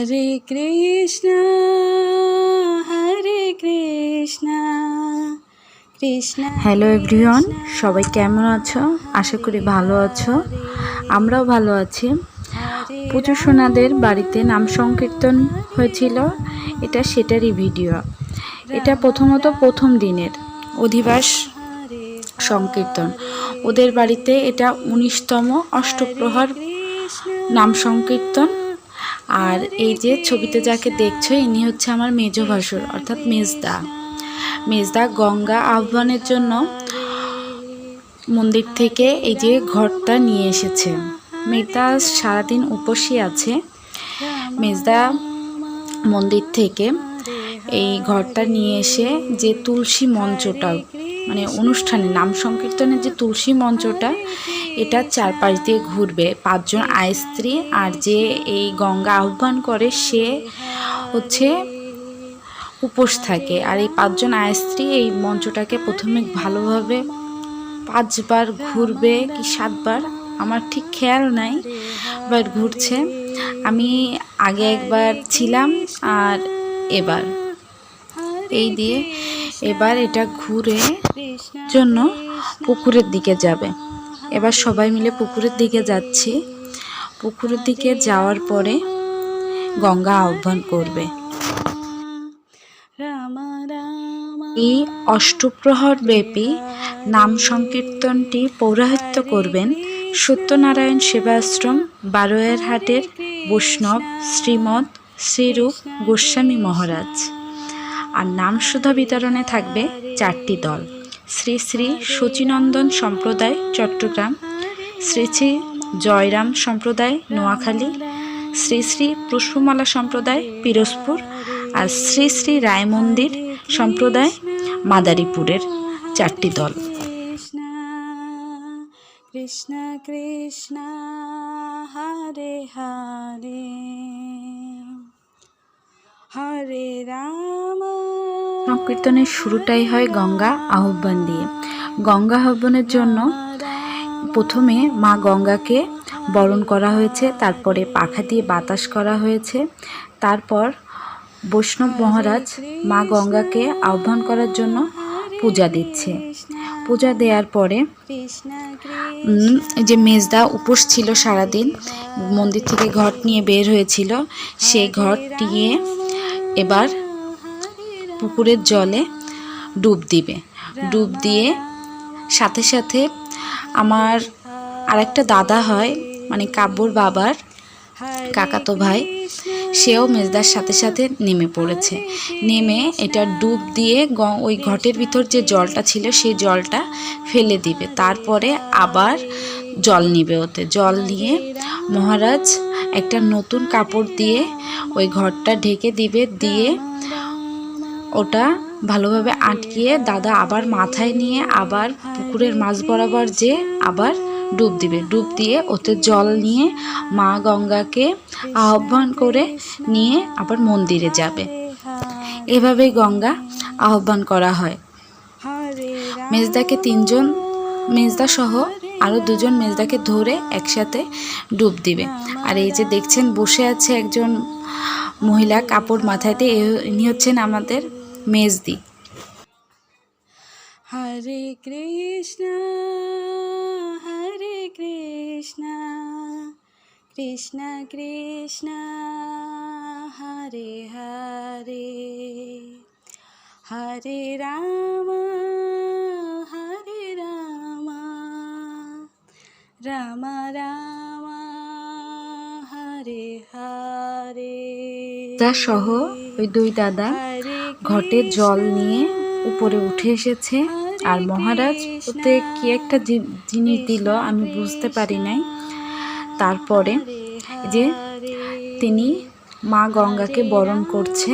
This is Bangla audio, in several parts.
হরে কৃষ্ণ হরে কৃষ্ণ কৃষ্ণ হ্যালো এভরিওয়ান সবাই কেমন আছো? আশা করি ভালো আছো। আমরাও ভালো আছি। পুজো সোনাদের বাড়িতে নাম সংকীর্তন হয়েছিল। এটা সেটারই ভিডিও। এটা প্রথমত প্রথম দিনের অধিবাস সংকীর্তন। ওদের বাড়িতে এটা উনিশতম অষ্টপ্রহর নাম সংকীর্তন। আর এই যে ছবিতে যাকে দেখছ, ইনি হচ্ছে আমার মেজ ভাসুর, অর্থাৎ মেজদা। মেজদা গঙ্গা আহ্বানের জন্য মন্দির থেকে এই যে ঘরটা নিয়ে এসেছে। মেজদা সারাদিন উপসী আছে। মেজদা মন্দির থেকে এই ঘরটা নিয়ে এসে যে তুলসী মঞ্চটা মানে অনুষ্ঠানে নাম সংকীর্তনের যে তুলসী মঞ্চটা, এটা চারপাশ দিয়ে ঘুরবে। পাঁচজন আয় স্ত্রী আর যে এই গঙ্গা আহ্বান করে, সে হচ্ছে উপোস থাকে। আর এই পাঁচজন আয় স্ত্রী এই মঞ্চটাকে প্রথমে ভালোভাবে পাঁচবার ঘুরবে কি সাতবার, আমার ঠিক খেয়াল নাই, বাট ঘুরছে। আমি আগে একবার ছিলাম আর এবার। এই দিয়ে এবার এটা ঘুরে জন্য পুকুরের দিকে যাবে। এবার সবাই মিলে পুকুরের দিকে যাচ্ছি। পুকুরের দিকে যাওয়ার পরে গঙ্গা আহ্বান করবে। এই অষ্টপ্রহর ব্যাপী নাম সংকীর্তনটি পৌরাহিত্য করবেন সত্যনারায়ণ সেবাশ্রম বারোয়ের হাটের বৈষ্ণব শ্রীমৎ শ্রীরূপ গোস্বামী মহারাজ। আর নাম সুধা বিতরণে থাকবে চারটি দল। শ্রী শ্রী শচীনন্দন সম্প্রদায়, চট্টগ্রাম। শ্রী শ্রী জয়রাম সম্প্রদায়, নোয়াখালী। শ্রী শ্রী পুষ্পমালা সম্প্রদায়, পিরোজপুর। আর শ্রী শ্রী রায় মন্দির সম্প্রদায়, মাদারীপুরের চারটি দল। কৃষ্ণ কৃষ্ণ, হরে হরে। হরে রাম। সংকীর্তনের শুরুটাই হয় গঙ্গা আহ্বান দিয়ে। গঙ্গা আহ্বানের জন্য প্রথমে মা গঙ্গাকে বরণ করা হয়েছে, তারপরে পাখা দিয়ে বাতাস করা হয়েছে, তারপর বৈষ্ণব মহারাজ মা গঙ্গাকে আহ্বান করার জন্য পূজা দিচ্ছে। পূজা দেওয়ার পরে যে মেজদা উপোস ছিল সারাদিন, মন্দির থেকে ঘট নিয়ে বের হয়েছিল, সেই ঘট নিয়ে এবার পুকুরের জলে ডুব দিবে। ডুব দিয়ে সাথে সাথে আমার আরেকটা দাদা হয় মানে কাব্যর বাবার কাকাতো ভাই, সেও মেজদার সাথে সাথে নেমে পড়েছে। নেমে এটা ডুব দিয়ে ওই ঘটের ভিতর যে জলটা ছিল, সেই জলটা ফেলে দিবে। তারপরে আবার জল নিবে ওতে। জল নিয়ে মহারাজ একটা নতুন কাপড় দিয়ে ওই ঘরটা ঢেকে দিবে দিয়ে ওটা ভালোভাবে আটকিয়ে দাদা আবার মাথায় নিয়ে আবার পুকুরের মাছ বরাবর যে আবার ডুব দিবে। ডুব দিয়ে ওতে জল নিয়ে মা গঙ্গাকে আহ্বান করে নিয়ে আবার মন্দিরে যাবে। এভাবেই গঙ্গা আহ্বান করা হয়। মেজদাকে তিনজন মেজদা সহ আরও দুজন মেজদাকে ধরে একসাথে ডুব দিবে। আর এই যে দেখছেন, বসে আছে একজন মহিলা কাপড় মাথায় দিয়ে এ- ইনি হচ্ছেন আমাদের মেজদি। হরে কৃষ্ণ হরে কৃষ্ণ কৃষ্ণ কৃষ্ণ, হরে হরে হরে রাম। রাম রাম হরে হরে। তা সহ ওই দুই দাদা ঘটে জল নিয়ে উপরে উঠে এসেছে। আর মহারাজ ওতে কি একটা জিনিস দিল আমি বুঝতে পারি নাই। তারপরে যে তিনি মা গঙ্গাকে বরণ করছে।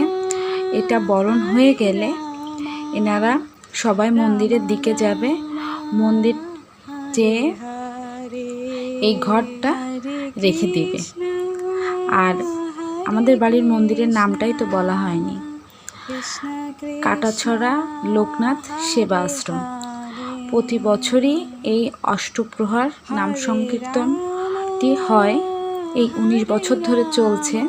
এটা বরণ হয়ে গেলে এনারা সবাই মন্দিরের দিকে যাবে। মন্দির যেয়ে এই ঘরটা রেখে দিবে। আর আমাদের বাড়ির মন্দিরের নামটাই তো বলা হয়নি। কাটাছড়া লোকনাথ সেবা আশ্রম। প্রতি বছরই এই অষ্টপ্রহার নাম সংকীর্তনটি হয়। এই উনিশ বছর ধরে চলছে।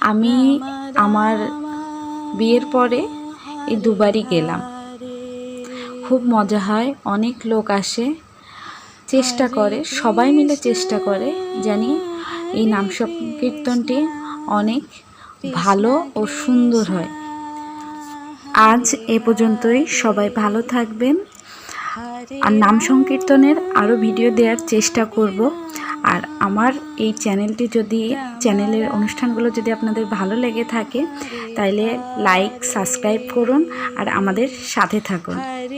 আমি আমার বিয়ের পরে এই দুবারই গেলাম। খুব মজা হয়, অনেক লোক আসে। চেষ্টা করে, সবাই মিলে চেষ্টা করে জানি এই নাম সংকীর্তনটি অনেক ভালো ও সুন্দর হয়। আজ এ পর্যন্তই, সবাই ভালো থাকবেন। আর নাম সংকীর্তনের আরও ভিডিও দেওয়ার চেষ্টা করব। আর আমার এই চ্যানেলটি যদি, চ্যানেলের অনুষ্ঠানগুলো যদি আপনাদের ভালো লেগে থাকে, তাইলে লাইক, সাবস্ক্রাইব করুন আর আমাদের সাথে থাকুন।